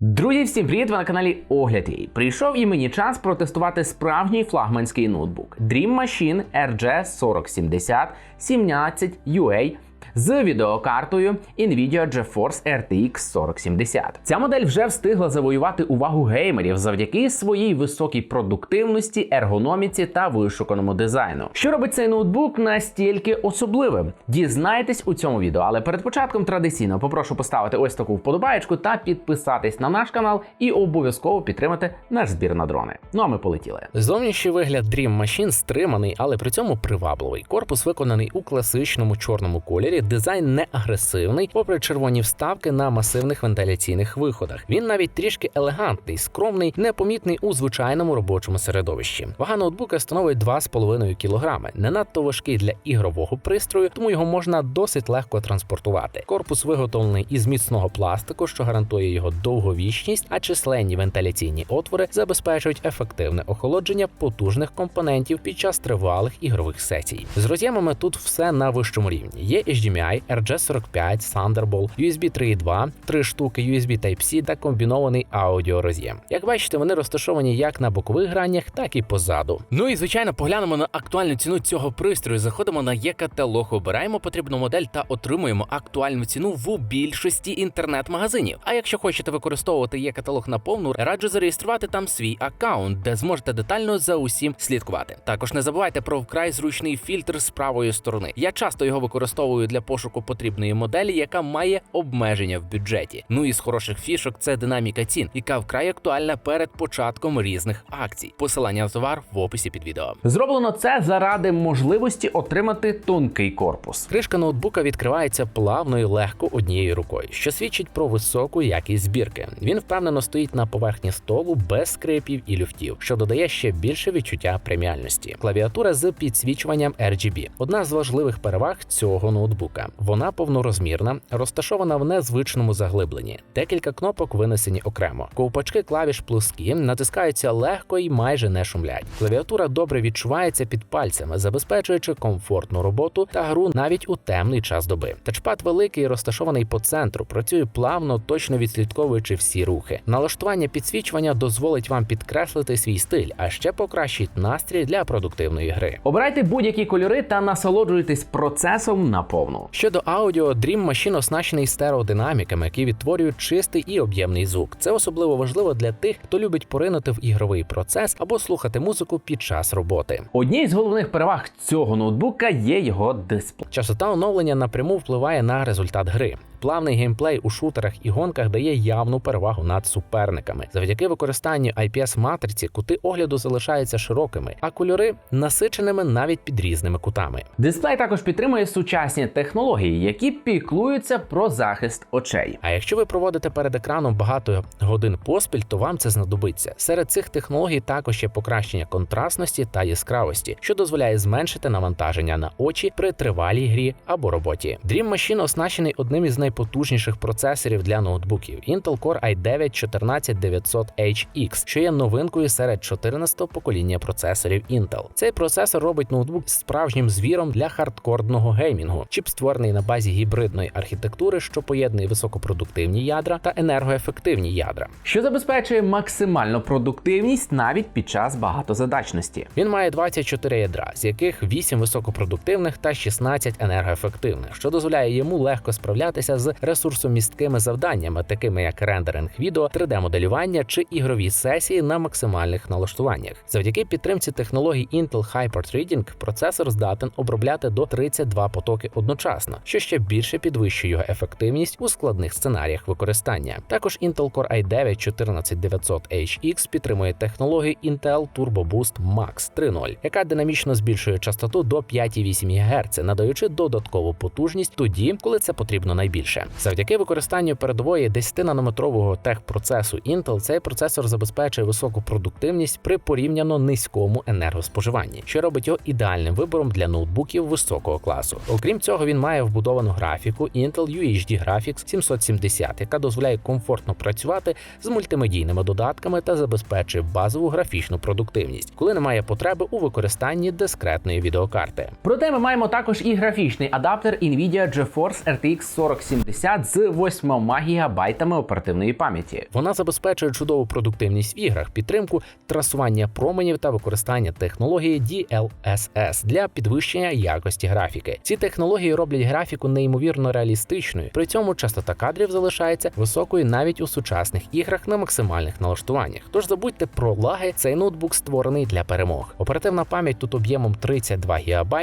Друзі, всім привіт! Ви на каналі Огляд Її. Прийшов і мені час протестувати справжній флагманський ноутбук Dream Machine RG 4070 17 UA з відеокартою Nvidia GeForce RTX 4070. Ця модель вже встигла завоювати увагу геймерів завдяки своїй високій продуктивності, ергономіці та вишуканому дизайну. Що робить цей ноутбук настільки особливим? Дізнайтесь у цьому відео, але перед початком традиційно попрошу поставити ось таку вподобаєчку та підписатись на наш канал і обов'язково підтримати наш збір на дрони. Ну а ми полетіли. Зовнішній вигляд Dream Machine стриманий, але при цьому привабливий. Корпус виконаний у класичному чорному кольорі, дизайн не агресивний, попри червоні вставки на масивних вентиляційних виходах. Він навіть трішки елегантний, скромний, непомітний у звичайному робочому середовищі. Вага ноутбука становить 2,5 кг. Не надто важкий для ігрового пристрою, тому його можна досить легко транспортувати. Корпус виготовлений із міцного пластику, що гарантує його довговічність, а численні вентиляційні отвори забезпечують ефективне охолодження потужних компонентів під час тривалих ігрових сесій. З роз'ємами тут все на вищому рівні. Є HDMI, RJ45, Thunderbolt, USB 3.2, три штуки USB Type-C та комбінований аудіороз'єм. Як бачите, вони розташовані як на бокових гранях, так і позаду. Ну і звичайно, поглянемо на актуальну ціну цього пристрою. Заходимо на є-каталог, обираємо потрібну модель та отримуємо актуальну ціну в більшості інтернет-магазинів. А якщо хочете використовувати є-каталог на повну, раджу зареєструвати там свій аккаунт, де зможете детально за усім слідкувати. Також не забувайте про вкрай зручний фільтр з правої сторони. Я часто його використовую для пошуку потрібної моделі, яка має обмеження в бюджеті. Ну і з хороших фішок це динаміка цін, яка вкрай актуальна перед початком різних акцій. Посилання на товар в описі під відео. Зроблено це заради можливості отримати тонкий корпус. Кришка ноутбука відкривається плавно і легко однією рукою, що свідчить про високу якість збірки. Він впевнено стоїть на поверхні столу без скрипів і люфтів, що додає ще більше відчуття преміальності. Клавіатура з підсвічуванням RGB – одна з важливих переваг цього ноутбука. Вона повнорозмірна, розташована в незвичному заглибленні. Декілька кнопок винесені окремо. Ковпачки клавіш плоскі, натискаються легко і майже не шумлять. Клавіатура добре відчувається під пальцями, забезпечуючи комфортну роботу та гру навіть у темний час доби. Тачпад великий, розташований по центру, працює плавно, точно відслідковуючи всі рухи. Налаштування підсвічування дозволить вам підкреслити свій стиль, а ще покращить настрій для продуктивної гри. Обирайте будь-які кольори та насолоджуйтесь процесом наповну. Щодо аудіо, Dream Machine оснащений стереодинаміками, які відтворюють чистий і об'ємний звук. Це особливо важливо для тих, хто любить поринути в ігровий процес або слухати музику під час роботи. Однією з головних переваг цього ноутбука є його дисплей. Частота оновлення напряму впливає на результат гри. Плавний геймплей у шутерах і гонках дає явну перевагу над суперниками. Завдяки використанню IPS матриці кути огляду залишаються широкими, а кольори насиченими навіть під різними кутами. Дисплей також підтримує сучасні технології, які піклуються про захист очей. А якщо ви проводите перед екраном багато годин поспіль, то вам це знадобиться. Серед цих технологій також є покращення контрастності та яскравості, що дозволяє зменшити навантаження на очі при тривалій грі або роботі. Dream Machine оснащений одним із найпотужніших процесорів для ноутбуків Intel Core i9 14900HX, що є новинкою серед 14-го покоління процесорів Intel. Цей процесор робить ноутбук справжнім звіром для хардкорного геймінгу. Чіп створений на базі гібридної архітектури, що поєднує високопродуктивні ядра та енергоефективні ядра. що забезпечує максимальну продуктивність навіть під час багатозадачності. Він має 24 ядра, з яких 8 високопродуктивних та 16 енергоефективних, що дозволяє йому легко справлятися з ресурсомісткими завданнями, такими як рендеринг відео, 3D-моделювання чи ігрові сесії на максимальних налаштуваннях. Завдяки підтримці технологій Intel Hyper Threading процесор здатен обробляти до 32 потоки одночасно, що ще більше підвищує його ефективність у складних сценаріях використання. Також Intel Core i9 14900HX підтримує технологію Intel Turbo Boost Max 3.0, яка динамічно збільшує частоту до 5,8 ГГц, надаючи додаткову потужність тоді, коли це потрібно найбільше. Завдяки використанню передової 10-нанометрового техпроцесу Intel цей процесор забезпечує високу продуктивність при порівняно низькому енергоспоживанні, що робить його ідеальним вибором для ноутбуків високого класу. Окрім цього, він має вбудовану графіку Intel UHD Graphics 770, яка дозволяє комфортно працювати з мультимедійними додатками та забезпечує базову графічну продуктивність, коли немає потреби у використанні дискретної відеокарти. Проте ми маємо також і графічний адаптер Nvidia GeForce RTX 4070 4070 з 8 ГБ оперативної пам'яті. Вона забезпечує чудову продуктивність в іграх, підтримку трасування променів та використання технології DLSS для підвищення якості графіки. Ці технології роблять графіку неймовірно реалістичною. При цьому частота кадрів залишається високою навіть у сучасних іграх на максимальних налаштуваннях. Тож забудьте про лаги, цей ноутбук створений для перемог. Оперативна пам'ять тут об'ємом 32 ГБ,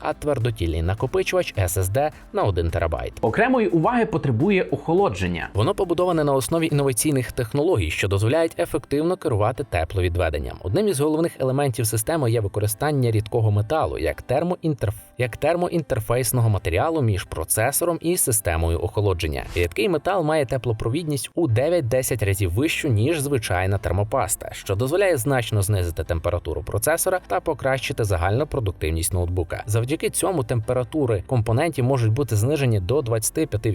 а твердотільний накопичувач SSD на 1 ТБ. Окремої уваги потребує охолодження. Воно побудоване на основі інноваційних технологій, що дозволяють ефективно керувати тепловідведенням. Одним із головних елементів системи є використання рідкого металу як термоінтерф... як термоінтерфейсного матеріалу між процесором і системою охолодження. Рідкий метал має теплопровідність у 9-10 разів вищу ніж звичайна термопаста, що дозволяє значно знизити температуру процесора та покращити загальну продуктивність ноутбука. Завдяки цьому температури компонентів можуть бути знижені до 25%,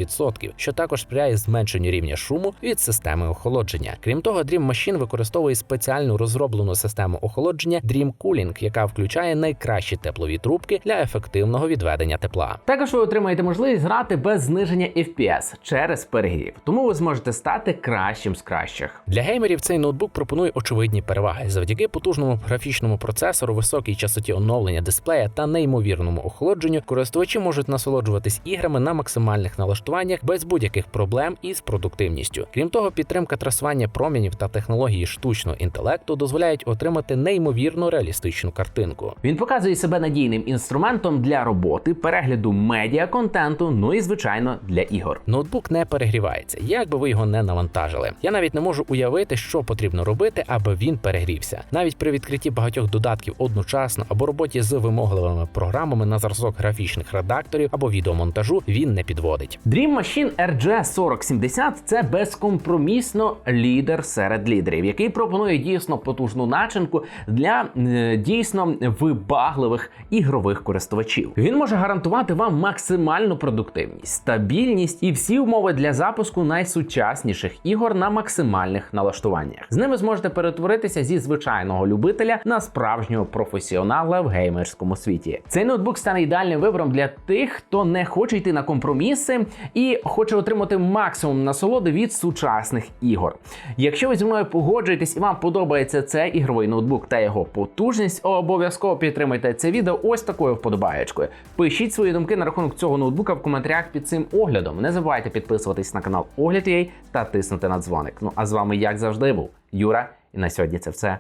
що також сприяє зменшенню рівня шуму від системи охолодження. Крім того, Dream Machine використовує спеціальну розроблену систему охолодження Dream Cooling, яка включає найкращі теплові трубки для ефективного відведення тепла. Також ви отримаєте можливість грати без зниження FPS через перегрів, тому ви зможете стати кращим з кращих. Для геймерів цей ноутбук пропонує очевидні переваги завдяки потужному графічному процесору, високій частоті оновлення дисплея та неймовірному охолодженню. Користувачі можуть насолоджуватись іграми на максимальних налаштуваннях без будь-яких проблем із продуктивністю. Крім того, підтримка трасування промінів та технології штучного інтелекту дозволяють отримати неймовірно реалістичну картинку. Він показує себе надійним інструментом для роботи, перегляду медіа контенту, ну і звичайно для ігор. Ноутбук не перегрівається, як би ви його не навантажили. Я навіть не можу уявити, що потрібно робити, аби він перегрівся. Навіть при відкритті багатьох додатків одночасно або роботі з вимогливими програмами на зразок графічних редакторів або відеомонтажу він не підводить. Dream Machine RG4070 – це безкомпромісно лідер серед лідерів, який пропонує дійсно потужну начинку для е, дійсно вибагливих ігрових користувачів. Він може гарантувати вам максимальну продуктивність, стабільність і всі умови для запуску найсучасніших ігор на максимальних налаштуваннях. З ними зможете перетворитися зі звичайного любителя на справжнього професіонала в геймерському світі. Цей ноутбук стане ідеальним вибором для тих, хто не хоче йти на компроміси і хоче отримати максимум насолоди від сучасних ігор. Якщо ви зі мною погоджуєтесь і вам подобається цей ігровий ноутбук та його потужність, обов'язково підтримайте це відео ось такою вподобаєчкою. Пишіть свої думки на рахунок цього ноутбука в коментарях під цим оглядом. Не забувайте підписуватись на канал Огляд.ua та тиснути на дзвоник. Ну а з вами, як завжди, був Юра. І на сьогодні це все.